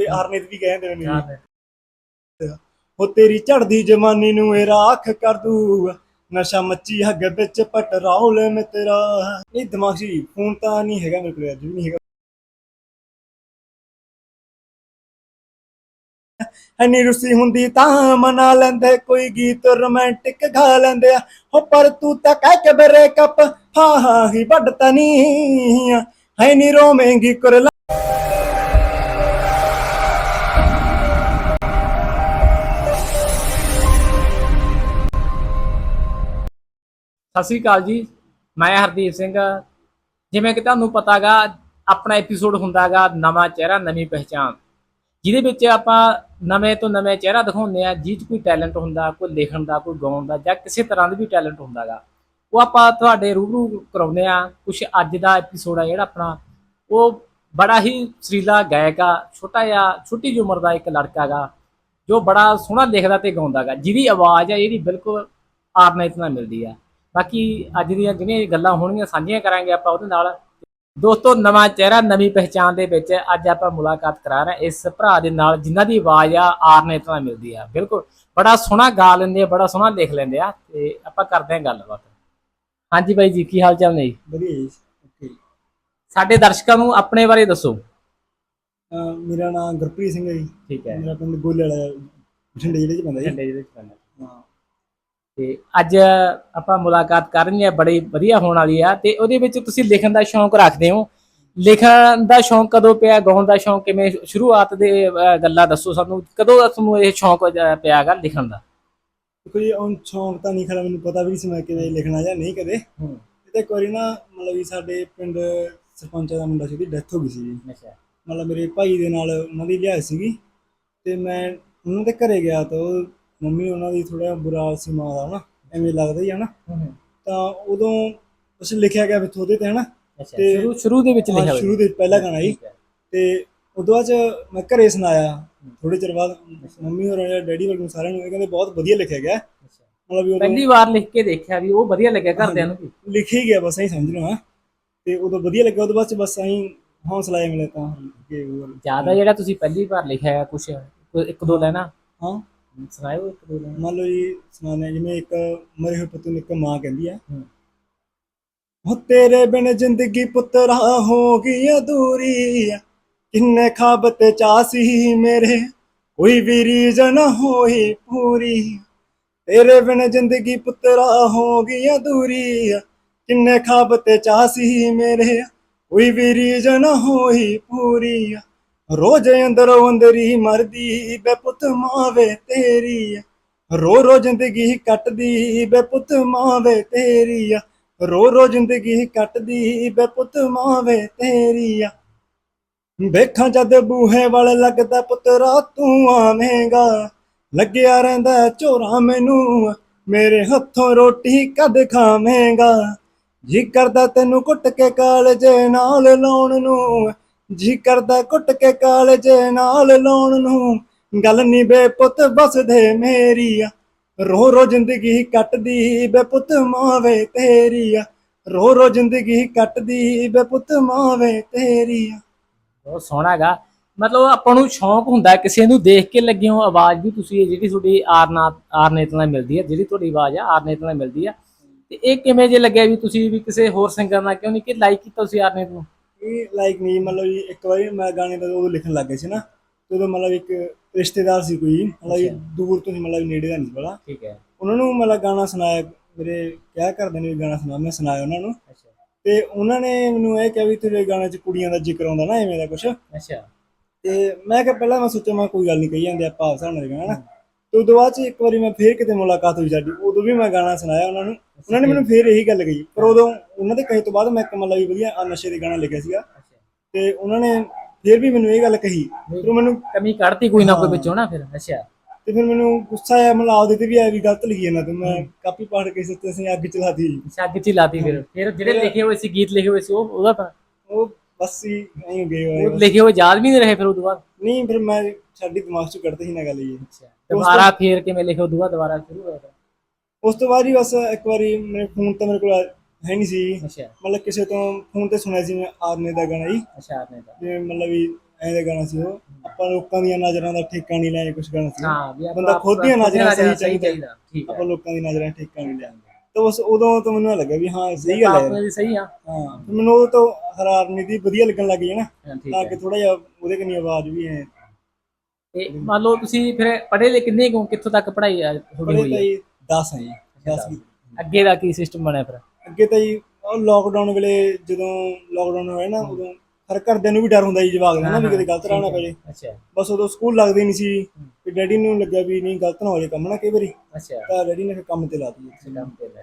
ਤੇ ਆਰਨੇਤ ਵੀ ਕਹਿੰਦੇ ਨੇ। ਮੈਨੂੰ ਉਹ ਤੇਰੀ ਝੜਦੀ ਜਵਾਨੀ ਨੂੰ ਇਹ ਰਾਖ ਕਰ ਦੂ ਨਸ਼ਾ ਮੱਚੀ ਹੱਗ ਵਿੱਚ ਪਟਰੌਲ ਮੈਂ ਤੇਰਾ। ਇਹ ਦਿਮਾਗ ਹੀ, ਫੋਨ ਤਾਂ ਨਹੀਂ ਹੈਗਾ ਮੇਰੇ ਕੋਲ ਅੱਜ ਵੀ ਨਹੀਂ ਹੈਗਾ। ਐਨੀ ਰੁੱਸੀ ਹੁੰਦੀ ਤਾਂ ਮਨਾ ਲੈਂਦੇ ਕੋਈ ਗੀਤ ਰੋਮਾਂਟਿਕ ਗਾ ਲੈਂਦੇ ਆ। ਹੋ ਪਰ ਤੂੰ ਤਾਂ ਕਹਿ ਕੇ ਬ੍ਰੇਕਅਪ ਹਾਂ ਹਾਂ ਹੀ ਵੱਡਤਾ ਨਹੀਂ ਹੈ ਨੀ ਰੋਵੇਂਗੀ ਕੁਰਲਾ ਸਤਿ ਸ੍ਰੀ ਅਕਾਲ ਜੀ। ਮੈਂ ਹਰਦੀਪ ਸਿੰਘ। ਜਿਵੇਂ ਕਿ ਤੁਹਾਨੂੰ ਪਤਾਗਾ, ਆਪਣਾ ਐਪੀਸੋਡ ਹੁੰਦਾਗਾ ਨਵਾਂ ਚਿਹਰਾ, ਨਵੀਂ ਪਹਿਚਾਨ ਜਿਹਦੇ ਵਿੱਚ ਆਪਾਂ ਨਵੇਂ ਤੋਂ ਨਵੇਂ ਚਿਹਰਾ ਦਿਖਾਉਂਦੇ ਆ ਜਿਹ 'ਚ ਕੋਈ ਟੈਲੈਂਟ ਹੁੰਦਾ, ਕੋਈ ਲਿਖਣ ਦਾ, ਕੋਈ ਗਾਉਣ ਦਾ ਜਾਂ ਕਿਸੇ ਤਰ੍ਹਾਂ ਦਾ ਵੀ ਟੈਲੈਂਟ ਹੁੰਦਾਗਾ। ਉਹ ਆਪਾਂ ਤੁਹਾਡੇ ਰੂਬਰੂ ਕਰਾਉਂਦੇ ਆ ਕੁਝ ਅੱਜ ਦਾ ਐਪੀਸੋਡ ਆ ਜਿਹੜਾ ਆਪਣਾ, ਉਹ ਬੜਾ ਹੀ ਸਰੀਲਾ ਗਾਇਕ ਆ, ਛੋਟਾ ਜਿਹਾ, ਛੋਟੀ ਜਿਹੀ ਉਮਰ ਦਾ ਇੱਕ ਲੜਕਾ ਗਾ ਜੋ ਬੜਾ ਸੋਹਣਾ ਲਿਖਦਾ ਤੇ ਗਾਉਂਦਾਗਾ, ਜਿਹਦੀ ਆਵਾਜ਼ ਆ ਜਿਹੜੀ ਬਿਲਕੁਲ ਆਰਨੇਤ ਨਾਲ ਮਿਲਦੀ ਆ। ਬਾਕੀ ਅੱਜ ਦੀਆਂ ਜਿਹੜੀਆਂ ਗੱਲਾਂ ਹੋਣਗੀਆਂ ਸਾਂਝੀਆਂ ਕਰਾਂਗੇ ਆਪਾਂ ਉਹਦੇ ਨਾਲ। ਦੋਸਤੋ ਨਵਾਂ ਚਿਹਰਾ ਨਵੀਂ ਪਹਿਚਾਨ ਦੇ ਵਿੱਚ ਅੱਜ ਆਪਾਂ ਮੁਲਾਕਾਤ ਕਰਾ ਰਹੇ ਇਸ ਭਰਾ ਦੇ ਨਾਲ ਜਿਨ੍ਹਾਂ ਦੀ ਆਵਾਜ਼ ਆ ਆਰਨੇਤ ਨਾਲ ਮਿਲਦੀ ਆ। ਬਿਲਕੁਲ ਬੜਾ ਸੋਹਣਾ ਗਾ ਲੈਂਦੇ ਆ ਬੜਾ ਸੋਹਣਾ ਲਿਖ ਲੈਂਦੇ ਆ ਤੇ ਆਪਾਂ ਕਰਦੇ ਹਾਂ ਗੱਲਬਾਤ। ਹਾਂਜੀ ਬਾਈ ਜੀ ਕੀ ਹਾਲ ਚਾਲ ਨੇ ਜੀ? ਵਧੀਆ ਜੀ ਓਕੇ ਸਾਡੇ ਦਰਸ਼ਕਾਂ ਨੂੰ ਆਪਣੇ ਬਾਰੇ ਦੱਸੋ। ਮੇਰਾ ਨਾਮ ਗੁਰਪ੍ਰੀਤ ਸਿੰਘ ਹੈ ਜੀ। ਠੀਕ ਹੈ। ਮੇਰਾ ਪਿੰਡ ਗੋਲੇ ਵਾਲਾ ਬਠਿੰਡੇ ਜ਼ਿਲ੍ਹੇ 'ਚ ਪੈਂਦਾ ਜੀ। ਝੰਡੇ ਜਿਹਦੇ ਚ ਪੈਂਦਾ। ਹਾਂ। ਤੇ ਅੱਜ ਆਪਾਂ ਮੁਲਾਕਾਤ ਕਰਨੀ ਹੈ ਬੜੀ ਵਧੀਆ ਹੋਣ ਵਾਲੀ ਆ ਤੇ ਉਹਦੇ ਵਿੱਚ ਤੁਸੀਂ ਲਿਖਣ ਦਾ ਸ਼ੌਂਕ ਰੱਖਦੇ ਹੋ। ਲਿਖਣ ਦਾ ਸ਼ੌਂਕ ਕਦੋਂ ਪਿਆ ਗਾਉਣ ਦਾ ਸ਼ੌਂਕ ਕਿਵੇਂ ਸ਼ੁਰੂਆਤ ਦੇ ਗੱਲਾਂ ਦੱਸੋ ਸਾਨੂੰ ਕਦੋਂ ਤੁਹਾਨੂੰ ਇਹ ਸ਼ੌਂਕ ਪਿਆਗਾ ਲਿਖਣ ਦਾ? ਕੋਈ ਉਹ ਸ਼ੌਂਕ ਤਾਂ ਨਹੀਂ ਖੜਾ ਮੈਨੂੰ ਪਤਾ ਵੀ ਨਹੀਂ ਸੀ ਮੈਂ ਕਿਵੇਂ ਲਿਖਣਾ ਜਾਂ ਨਹੀਂ ਕਦੇ। ਹੂੰ। ਤੇ ਵਾਰੀ ਨਾ ਮਤਲਬ ਵੀ ਸਾਡੇ ਪਿੰਡ ਸਰਪੰਚ ਦਾ ਮੁੰਡਾ ਸੀ ਉਹਦੀ ਡੈਥ ਹੋ ਗਈ ਸੀ ਜੀ ਅੱਛਾ। ਮਤਲਬ ਮੇਰੇ ਭਾਈ ਦੇ ਨਾਲ ਉਹਨਾਂ ਦੀ ਲਿਆਇ ਸੀਗੀ ਤੇ ਮੈਂ ਉਹਨਾਂ ਦੇ ਘਰੇ ਗਿਆ ਤਾਂ ਉਹ ਮੰਮੀ ਉਹਨਾਂ ਦੀ ਥੋੜਾ ਬੁਰਾ ਸੀ ਮਾਂ ਦਾ ਹਨਾ ਐਵੇਂ ਲੱਗਦਾ ਹੀ ਹੂੰ ਤਾਂ ਉਦੋਂ ਉਸ ਲਿਖਿਆ ਗਿਆ ਵਿੱਚ ਉਹਦੇ ਤੇ ਹਨਾ ਅੱਛਾ ਤੇ- ਸ਼ੁਰੂ ਸ਼ੁਰੂ ਦੇ ਵਿੱਚ ਹਾਂ, ਲਿਖਿਆ ਹੋਇਆ। ਸ਼ੁਰੂ ਦੇ ਪਹਿਲਾ ਗਾਣਾ ਹੈ। ਤੇ ਉਦੋਂ ਬਾਅਦ ਮੈਂ ਘਰੇ ਸੁਣਾਇਆ ਥੋੜੇ ਚਿਰ ਬਾਅਦ ਮੰਮੀ ਹੋਰ ਡੈਡੀ ਵਰਗੂ ਸਾਰਿਆਂ ਨੂੰ ਇਹ ਕਹਿੰਦੇ ਬਹੁਤ ਵਧੀਆ ਲਿਖਿਆ ਗਿਆ। ਮਤਲਬ ਵੀ ਪਹਿਲੀ ਵਾਰ ਲਿਖ ਕੇ ਦੇਖਿਆ ਵੀ ਉਹ ਵਧੀਆ ਲੱਗਿਆ ਘਰਦਿਆਂ ਨੂੰ ਹੀ ਗਿਆ ਬਸ ਐਂ ਸਮਝ ਲਓ ਹਾਂ। ਤੇ ਉਦੋਂ ਵਧੀਆ ਲੱਗਿਆ ਉਦੋਂ ਬਾਅਦ 'ਚ ਬਸ ਐਂ ਹੌਸਲਾ ਜਿਹਾ ਮਿਲਿਆ ਤਾਂ। ਜ਼ਿਆਦਾ ਜਿਹੜਾ ਤੁਸੀਂ ਪਹਿਲੀ ਵਾਰ ਲਿਖਿਆ ਹੈ ਕੁਝ ਇੱਕ ਦੋ ਲੈਣਾ ਹਾਂ। ਸੁਣਾਇਓ ਇੱਕ ਦੋ ਲੈਣਾ ਮੰਨ ਲਓ ਜੀ ਸੁਣਾਉਂਦੇ ਜਿਵੇਂ ਇੱਕ ਮਰੇ ਹੋਏ ਪੁੱਤ ਨੂੰ ਇੱਕ ਮਾਂ ਕਹਿੰਦੀ ਆ। ਹੂੰ। ਤੇਰੇ ਬਿਨ ਜ਼ਿੰਦਗੀ ਪੁੱਤਰਾ ਹੋ ਗਈ ਅਧੂਰੀ ਕਿੰਨੇ ਖਾਬ ਤੇ ਚਾਸੀ ਮੇਰੇ ਕੋਈ ਵੀ ਰੀਝ ਨਾ ਹੋਈ ਪੂਰੀ ਤੇਰੇ ਬਿਨ ਜ਼ਿੰਦਗੀ ਪੁੱਤਰਾ ਹੋ ਗਈ ਅਧੂਰੀ ਕਿੰਨੇ ਖਾਬ ਤੇ ਚਾਸੀ ਮੇਰੇ ਕੋਈ ਵੀ ਰੀਝ ਨਾ ਹੋਈ ਪੂਰੀ ਰੋਜ਼ ਅੰਦਰੋਂ ਅੰਦਰੀ ਮਰਦੀ ਬੇ ਪੁੱਤ ਮਾਵੇ ਤੇਰੀ ਰੋ ਰੋ ਜ਼ਿੰਦਗੀ ਕੱਟਦੀ ਬੇ ਪੁੱਤ ਮਾਵੇ ਤੇਰੀ ਰੋ ਰੋ ਜ਼ਿੰਦਗੀ ਕੱਟਦੀ ਬੇ ਪੁੱਤ ਮਾਵੇ ਤੇਰੀ ਵੇਖਾਂ ਜਦ ਬੂਹੇ ਵਾਲੇ ਲੱਗਦਾ ਪੁੱਤਰਾ ਤੂੰ ਆਵੇਂਗਾ। ਲੱਗਿਆ ਰਹਿੰਦਾ ਝੋਰਾ ਮੈਨੂੰ ਮੇਰੇ ਹੱਥੋਂ ਰੋਟੀ ਕਦ ਖਾਵੇਂਗਾ। ਜੀ ਕਰਦਾ ਤੈਨੂੰ ਕੁੱਟ ਕੇ ਕਾਲਜੇ ਨਾਲ ਲਾਉਣ ਨੂੰ ਜੀ ਕਰਦਾ ਕੁੱਟ ਕੇ ਕਾਲਜੇ ਨਾਲ ਲਾਉਣ ਨੂੰ। ਗੱਲ ਨਹੀਂ ਬੇ ਪੁੱਤ ਬਸਦੇ ਮੇਰੀ ਰੋ ਰੋ ਜ਼ਿੰਦਗੀ ਕੱਟਦੀ ਬੇ ਪੁੱਤ, ਮਾਵੇ ਤੇਰੀ ਰੋ ਰੋ ਜ਼ਿੰਦਗੀ ਕੱਟਦੀ ਬੇ ਪੁੱਤ, ਮਾਵੇ ਤੇਰੀ ਬਹੁਤ ਸੋਹਣਾ ਹੈਗਾ ਮਤਲਬ ਆਪਾਂ ਨੂੰ ਸ਼ੌਂਕ ਹੁੰਦਾ ਕਿਸੇ ਨੂੰ ਦੇਖ ਕੇ ਲੱਗੇ ਹੋ ਆਵਾਜ਼ ਵੀ ਤੁਸੀਂ ਜਿਹੜੀ ਤੁਹਾਡੀ ਆਰਨਾ, ਆਰਨੇਤ ਨਾਲ ਮਿਲਦੀ ਹੈ ਜਿਹੜੀ ਤੁਹਾਡੀ ਆਵਾਜ਼ ਆ, ਆਰਨੇਤ ਨਾਲ ਮਿਲਦੀ ਆ। ਤੇ ਇਹ ਕਿਵੇਂ ਜੇ ਲੱਗਿਆ ਵੀ ਤੁਸੀਂ ਵੀ ਕਿਸੇ ਹੋਰ ਸਿੰਗਰ ਨਾਲ, ਕਿਉਂ ਨਹੀਂ ਕਿ ਲਾਈਕ ਕੀਤਾ ਤੁਸੀਂ ਆਰਨੇਤ ਨੂੰ? ਇਹ ਲਾਈਕ ਨਹੀਂ ਮਤਲਬ ਜੀ ਇੱਕ ਵਾਰੀ ਮੈਂ ਗਾਣੇ ਦਾ ਉਦੋਂ ਲਿਖਣ ਲੱਗ ਗਿਆ ਸੀ ਨਾ ਤੇ ਉਦੋਂ ਮਤਲਬ ਇੱਕ ਰਿਸ਼ਤੇਦਾਰ ਸੀ ਕੋਈ ਮਤਲਬ। ਦੂਰ ਤੋਂ ਸੀ ਮਤਲਬ ਨੇੜੇ ਦਾ ਨਹੀਂ ਬੜਾ। ਠੀਕ ਹੈ। ਉਹਨਾਂ ਨੂੰ ਮਤਲਬ ਗਾਣਾ ਸੁਣਾਇਆ ਮੇਰੇ ਕਿਆ ਕਰਦੇ ਨੇ ਗਾਣਾ ਸੁਣਾ ਮੈਂ ਸੁਣਾਇਆ ਉਹਨਾਂ ਨੂੰ। ਅੱਛਾ। ਤੇ ਉਹਨਾਂ ਨੇ ਮੈਨੂੰ ਇਹ ਕਿਹਾ ਵੀ ਤੇਰੇ ਗਾਣੇ 'ਚ ਕੁੜੀਆਂ ਦਾ ਜ਼ਿਕਰ ਆਉਂਦਾ ਨਾ ਐਵੇਂ ਦਾ ਕੁਛ। ਅੱਛਾ। ਤੇ ਮੈਂ ਕਿਹਾ ਪਹਿਲਾਂ ਮੈਂ ਸੋਚਿਆ ਮੈਂ ਕੋਈ ਗੱਲ ਨਹੀਂ ਕਹੀ ਜਾਂਦੇ ਆਪਾਂ ਆਪਸ ਨਾਲ ਗਾਣਾ ਤੇ ਉਦੋਂ ਬਾਅਦ 'ਚ ਇੱਕ ਵਾਰੀ ਮੈਂ ਫੇਰ ਕਿਤੇ ਮੁਲਾਕਾਤ ਹੋਈ ਸਾਡੀ ਉਦੋਂ ਵੀ ਮੈਂ ਗਾਣਾ ਸੁਣਾਇਆ ਉਹਨਾਂ ਨੂੰ। ਉਹਨਾਂ ਨੇ ਮੈਨੂੰ ਫੇਰ ਇਹੀ ਗੱਲ ਕਹੀ ਪਰ ਉਦੋਂ ਉਹਨਾਂ ਦੇ ਕਹੇ ਤੋਂ ਬਾਅਦ ਮੈਂ ਇੱਕ ਮਤਲਬ ਵੀ ਵਧੀਆ ਆਹ ਨਸ਼ੇ ਦੇ ਗਾਣਾ ਲਿਖਿਆ ਸੀਗਾ। ਤੇ ਉਹਨਾਂ ਨੇ ਫੇਰ ਵੀ ਮੈਨੂੰ ਇਹ ਗੱਲ ਕਹੀ ਫਿਰ ਮੈਨੂੰ ਕਮੀ ਕੱਢਤੀ ਕੋਈ ਨਾ ਕੋਈ ਵਿੱਚੋਂ ਨਾ ਫਿਰ ਅੱਛਾ ਤੇ ਫਿਰ ਮੈਨੂੰ ਗੁੱਸਾ ਆਇਆ ਮਤਲਬ ਆਪਦੇ ਤੇ ਵੀ ਆਇਆ ਵੀ ਗਲਤ ਲਿਖੀ ਜਾਂਦਾ ਤੇ ਮੈਂ ਕਾਪੀ ਪਾੜ ਕੇ ਸੱਤੇ ਅਸੀਂ ਅੱਗ ਚਲਾਤੀ ਛੱਗ ਚ ਹੀ ਲਾਤੀ ਫਿਰ। ਫਿਰ ਜਿਹੜੇ ਲਿਖੇ ਹੋਏ ਸੀ ਗੀਤ ਲਿਖੇ ਹੋਏ ਸੀ ਉਹ ਉਹਦਾ ਤਾਂ- ਉਹ ਬਸ ਹੀ ਐਂ ਗਏ ਹੋਏ ਉਹ ਲਿਖੇ ਹੋਏ ਯਾਦ ਵੀ ਨਹੀਂ ਰਹੇ ਫਿਰ ਉਹ ਬਾਅਦ? ਨਹੀਂ ਫਿਰ ਮੈਂ ਸਾਡੀ ਦਿਮਾਗ 'ਚ ਕੱਢਦੇ ਹੀ ਨਾ ਗੱਲ ਇਹ। ਅੱਛਾ ਦੁਬਾਰਾ ਫੇਰ ਕਿਵੇਂ ਲਿਖੇ ਬਾਅਦ ਦੁਬਾਰਾ ਸ਼ੁਰੂ ਹੋਇਆ? ਉਸ ਤੋਂ ਬਾਅਦ ਹੀ ਬਸ ਇੱਕ ਵਾਰੀ ਮੇਰੇ ਫੋਨ ਤਾਂ ਮੇਰੇ ਕੋਲ ਹੈ ਨਹੀਂ ਸੀ। ਅੱਛਾ। ਮਤਲਬ ਕਿਸੇ ਤੋਂ ਫੋਨ ਤੇ ਸੁਣਿਆ ਸੀ ਮੈਂ ਆਰਨੇ ਦਾ ਗਾਣਾ ਜੀ। ਅੱਛਾ ਆਰਨੇਤ ਦਾ। ਜਿਵੇਂ ਮਤਲਬ ਵੀ ਐਂ ਦਾ ਗਾਣਾ ਸੀ ਉਹ। ਆਪਾਂ ਲੋਕਾਂ ਦੀਆਂ ਨਜ਼ਰਾਂ ਦਾ ਠੇਕਾ ਨਹੀਂ ਲਿਆ ਕੁਝ ਗਾਣਾ ਸੀ। ਹਾਂ ਬੰਦਾ ਖੁਦ ਦੀਆਂ ਨਜ਼ਰਾਂ ਸਹੀ ਚਾਹੀਦਾ। ਠੀਕ ਆਪਾਂ ਲੋਕਾਂ ਦੀ ਨਜ਼ਰਾਂ ਠੇਕਾ ਨਹੀਂ ਲਿਆ। ਤਾਂ ਉਸ ਉਦੋਂ ਤੋਂ ਮੈਨੂੰ ਲੱਗਾ ਵੀ ਹਾਂ ਸਹੀ ਗੱਲ ਹੈ। ਆਪਣੇ ਵੀ ਸਹੀ ਆ। ਹਾਂ ਮੈਨੂੰ ਉਹ ਤੋਂ ਹਰਾਰਨੀ ਦੀ ਵਧੀਆ ਲੱਗਣ ਲੱਗ ਗਈ ਨਾ। ਤਾਂ ਕਿ ਥੋੜਾ ਜਿਹਾ ਉਹਦੇ ਕਨੀ ਆਵਾਜ਼ ਵੀ ਹੈ। ਤੇ ਮੰਨ ਲਓ ਤੁਸੀਂ ਫਿਰ ਪੜ੍ਹੇ ਲਿਖੇ ਕਿੰਨੇ ਕਿੱਥੋਂ ਤੱਕ ਪੜ੍ਹਾਈ ਹੋਈ ਹੈ? 10 ਹੈ ਜੀ 10 ਅੱਗੇ ਦਾ ਕੀ ਸਿਸਟਮ ਬਣਿਆ ਫਿਰ? ਅੱਗੇ ਤਾਂ ਜੀ ਉਹ ਲੋਕਡਾਊਨ ਵੇਲੇ ਜਦੋਂ ਲੋਕਡਾਊਨ ਹੋਇਆ ਨਾ ਉਦੋਂ ਹਰ ਘਰਦਿਆਂ ਨੂੰ ਵੀ ਡਰ ਹੁੰਦਾ ਜੀ ਜਵਾਕ ਦਾ ਨਾ ਵੀ ਕਿਤੇ ਗਲਤ ਰਾਹ ਨਾ ਪੈ ਜੇ ਅੱਛਾ। ਬਸ ਉਦੋਂ ਸਕੂਲ ਲੱਗਦੇ ਨਹੀਂ ਸੀ ਤੇ ਡੈਡੀ ਨੂੰ ਲੱਗਿਆ ਵੀ ਨਹੀਂ ਗਲਤ ਨਾ ਹੋ ਜੇ ਕੰਮ ਨਾ ਕਈ ਵਾਰੀ। ਅੱਛਾ। ਤਾਂ ਡੈਡੀ ਨੇ ਫਿਰ ਕੰਮ ਤੇ ਲਾ ਦਿੱਤੀ ਕੰਮ ਤੇ ਲੈ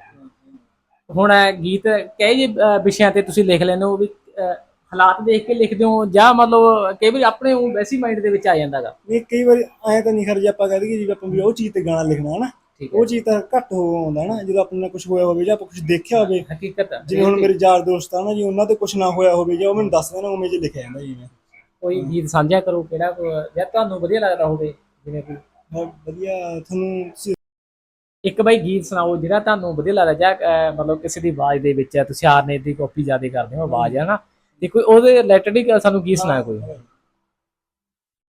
ਹੁਣ ਗੀਤ ਕਹੇ ਜੀ ਵਿਸ਼ਿਆਂ ਤੇ ਤੁਸੀਂ ਲਿਖ ਲੈਂਦੇ ਹੋ ਵੀ ਹਾਲਾਤ ਦੇਖ ਕੇ ਲਿਖਦੇ ਹੋ ਜਾਂ ਮਤਲਬ ਕਈ ਵਾਰੀ ਆਪਣੇ ਉਹ ਵੈਸੀ ਮਾਈਂਡ ਦੇ ਵਿੱਚ ਆ ਜਾਂਦਾਗਾ। ਨਹੀਂ ਕਈ ਵਾਰੀ ਐਂ ਤਾਂ ਨਹੀਂ ਖਰ ਜੇ ਆਪਾਂ ਕਹਿ ਦਈਏ ਜੀ ਆਪਾਂ ਵੀ ਉਹ ਚੀਜ਼ ਤੇ ਗਾਣਾ ਲਿਖਣਾ ਹੈ ਨਾ। ਠੀਕ ਹੈ ਉਹ ਚੀਜ਼ ਤਾਂ ਘੱਟ ਹੋ ਆਉਂਦਾ ਨਾ ਜਦੋਂ ਆਪਣੇ ਨਾਲ ਕੁਝ ਹੋਇਆ ਹੋਵੇ ਜਾਂ ਆਪਾਂ ਕੁਝ ਦੇਖਿਆ ਹੋਵੇ। ਹਕੀਕਤ ਆ। ਜਿਵੇਂ ਹੁਣ ਮੇਰੇ ਯਾਰ ਦੋਸਤ ਆ ਨਾ ਜੀ ਉਹਨਾਂ ਤੇ ਕੁਝ ਨਾ ਹੋਇਆ ਹੋਵੇ ਜਾਂ ਉਹ ਮੈਨੂੰ ਦੱਸਦੇ ਨਾ ਉਵੇਂ ਜੇ ਲਿਖਿਆ ਜਾਂਦਾ ਜੀ ਮੈਂ। ਕੋਈ ਗੀਤ ਸਾਂਝਾ ਕਰੋ ਕਿਹੜਾ ਜਾਂ ਤੁਹਾਨੂੰ ਵਧੀਆ ਲੱਗਦਾ ਹੋਵੇ ਜਿਵੇਂ ਕਿ ਵਧੀਆ ਤੁਹਾਨੂੰ ਇੱਕ ਬਾਈ ਗੀਤ ਸੁਣਾਓ ਜਿਹੜਾ ਤੁਹਾਨੂੰ ਵਧੀਆ ਲੱਗਦਾ ਜਾਂ ਮਤਲਬ ਕਿਸੇ ਦੀ ਆਵਾਜ਼ ਦੇ ਵਿੱਚ ਤੁਸੀਂ ਹਾਰਨੇ ਦੀ ਕਾਪੀ ਜ਼ਿਆਦਾ ਕਰਦੇ ਹੋ ਆਵਾਜ਼ ਹੈ ਨਾ। ਤੇ ਕੋਈ ਉਹਦੇ ਰਿਲੇਟਡ ਹੀ ਸਾਨੂੰ ਗੀਤ ਸੁਣਾਇਆ ਕੋਈ?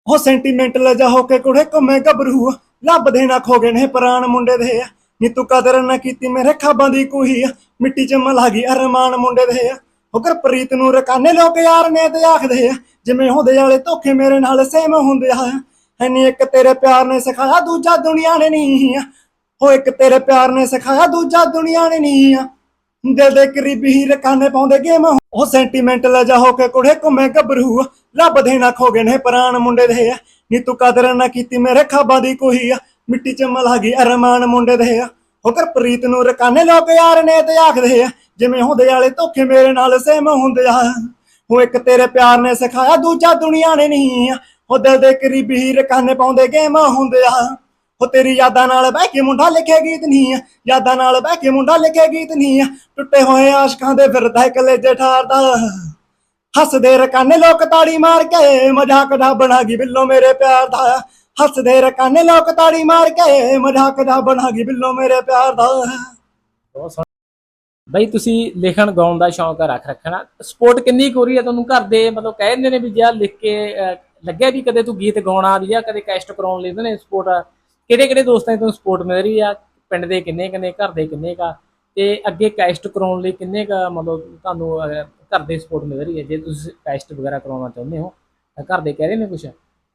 ਉਹ ਸੈਂਟੀਮੈਂਟਲ ਜਾ ਹੋ ਕੇ ਕੁੜੇ ਘੁੰਮੇ ਗੱਭਰੂ ਲੱਭਦੇ ਨਾ ਖੋਗੇ ਨੇ ਪ੍ਰਾਣ ਮੁੰਡੇ ਦੇ ਨੀ ਤੂੰ ਕਦਰ ਨਾ ਕੀਤੀ ਮੇਰੇ ਖਾਬਾਂ ਦੀ ਕੋਈ ਮਿੱਟੀ ਚ ਮਲਾ ਗਈ ਅਰਮਾਨ ਮੁੰਡੇ ਦੇ ਹੋਕਰ ਪ੍ਰੀਤ ਨੂੰ ਰਕਾਨੇ ਲੋਕ ਯਾਰ ਨੇ ਤੇ ਆਖਦੇ ਆ। ਜਿਵੇਂ ਹੁੰਦੇ ਵਾਲੇ ਧੋਖੇ ਮੇਰੇ ਨਾਲ ਸੇਮ ਹੁੰਦੇ ਆ। ਹੈਨੀ ਇੱਕ ਤੇਰੇ ਪਿਆਰ ਨੇ ਸਿਖਾਇਆ, ਦੂਜਾ ਦੁਨੀਆ ਨੇ ਨਹੀਂ ਆ। ਹੋ ਇੱਕ ਤੇਰੇ ਪਿਆਰ ਨੇ ਸਿਖਾਇਆ, ਦੂਜਾ ਦੁਨੀਆ ਨੇ ਨਹੀਂ ਆ। ਦਿਲ ਦੇ ਕਰੀਬੀ ਹੀ ਰਕਾਨੇ ਪਾਉਂਦੇ ਗੇਮ ਉਹ ਸੈਂਟੀਮੈਂਟਲ ਜਾ ਹੋ ਕੇ ਕੁੜੇ ਘੁੰਮੇ ਗੱਭਰੂ ਲੱਭਦੇ ਨਾ ਖੋਗੇ ਨੇ ਪ੍ਰਾਣ ਮੁੰਡੇ ਦੇ ਨੀ ਤੂੰ ਕਦਰ ਨਾ ਕੀਤੀ ਮੇਰੇ ਖਾਬਾਂ ਦੀ ਕੋਈ ਮਿੱਟੀ ਚ ਮਲਾ ਗਈ ਅਰਮਾਨ ਮੁੰਡੇ ਦੇ ਹੋ ਪ੍ਰੀਤ ਨੂੰ ਰਕਾਨੇ ਲੋਕ ਯਾਰ ਨੇ ਤੇ ਆਖਦੇ ਆ। ਜਿਵੇਂ ਹੁੰਦੇ ਵਾਲੇ ਧੋਖੇ ਮੇਰੇ ਨਾਲ ਸੇਮ ਹੁੰਦੇ ਆ। ਉਹ ਇੱਕ ਤੇਰੇ ਪਿਆਰ ਨੇ ਸਿਖਾਇਆ, ਦੂਜਾ ਦੁਨੀਆ ਨੇ ਨਹੀਂ ਉਹ ਦਿਲ ਦੇ ਕਰੀਬੀ ਹੀ ਰਕਾਨੇ ਪਾਉਂਦੇ ਗੇਮ ਹੁੰਦੇ ਆ। ਉਹ ਤੇਰੀ ਯਾਦਾਂ ਨਾਲ ਬਹਿ ਕੇ ਮੁੰਡਾ ਲਿਖੇ ਗੀਤ ਨਹੀਂ ਆ। ਯਾਦਾਂ ਨਾਲ ਬਹਿ ਕੇ ਮੁੰਡਾ ਲਿਖੇ ਗੀਤ ਨਹੀਂ ਆ। ਟੁੱਟੇ ਹੋਏ ਆਸ਼ਕਾਂ ਦੇ ਫਿਰਦਾ ਏ ਕਲੇਜੇ ਠਾਰਦਾ ਹੱਸਦੇ ਰਕਾਨੇ ਲੋਕ ਤਾੜੀ ਮਾਰ ਕੇ ਮਜ਼ਾਕ ਦਾ ਬਣਾ ਗਈ ਬਿੱਲੋ ਮੇਰੇ ਪਿਆਰ ਦਾ। ਹੱਸਦੇ ਰਕਾਨੇ ਲੋਕ ਤਾੜੀ ਮਾਰ ਕੇ ਮਜ਼ਾਕ ਦਾ ਬਣਾ ਗਈ ਬਿੱਲੋ ਮੇਰੇ ਪਿਆਰ ਦਾ। ਬਈ ਤੁਸੀਂ ਲਿਖਣ ਗਾਉਣ ਦਾ ਸ਼ੌਂਕ ਰੱਖ ਰੱਖਣਾ। ਸਪੋਰਟ ਕਿੰਨੀ ਕੁ ਰਹੀ ਹੈ ਤੁਹਾਨੂੰ ਘਰ ਦੇ? ਮਤਲਬ ਕਹਿ ਦਿੰਦੇ ਨੇ ਵੀ ਜੇ ਲਿਖ ਕੇ ਲੱਗਿਆ ਵੀ ਕਦੇ ਤੂੰ ਗੀਤ ਗਾਉਣਾ ਵੀ ਜਾਂ ਕਦੇ ਕੈਸਟ ਕਰਾਉਣ ਲਈ ਨੇ ਸਪੋਰਟ ਕਿਹੜੇ ਕਿਹੜੇ ਦੋਸਤਾਂ ਦੀ ਤੁਹਾਨੂੰ ਸਪੋਰਟ ਮਿਲ ਰਹੀ ਆ? ਪਿੰਡ ਦੇ ਕਿੰਨੇ ਕਿੰਨੇ ਘਰ ਦੇ ਕਿੰਨੇ ਕਾ? ਤੇ ਅੱਗੇ ਕੈਸਟ ਕਰਾਉਣ ਲਈ ਕਿੰਨੇ ਕਾ ਮਤਲਬ ਤੁਹਾਨੂੰ ਘਰ ਦੇ ਸਪੋਰਟ ਮਿਲ ਰਹੀ ਹੈ ਜੇ ਤੁਸੀਂ ਕੈਸਟ ਵਗੈਰਾ ਕਰਾਉਣਾ ਚਾਹੁੰਦੇ ਹੋ ਤਾਂ ਘਰ ਦੇ ਕਹਿ ਰਹੇ ਨੇ ਕੁਛ?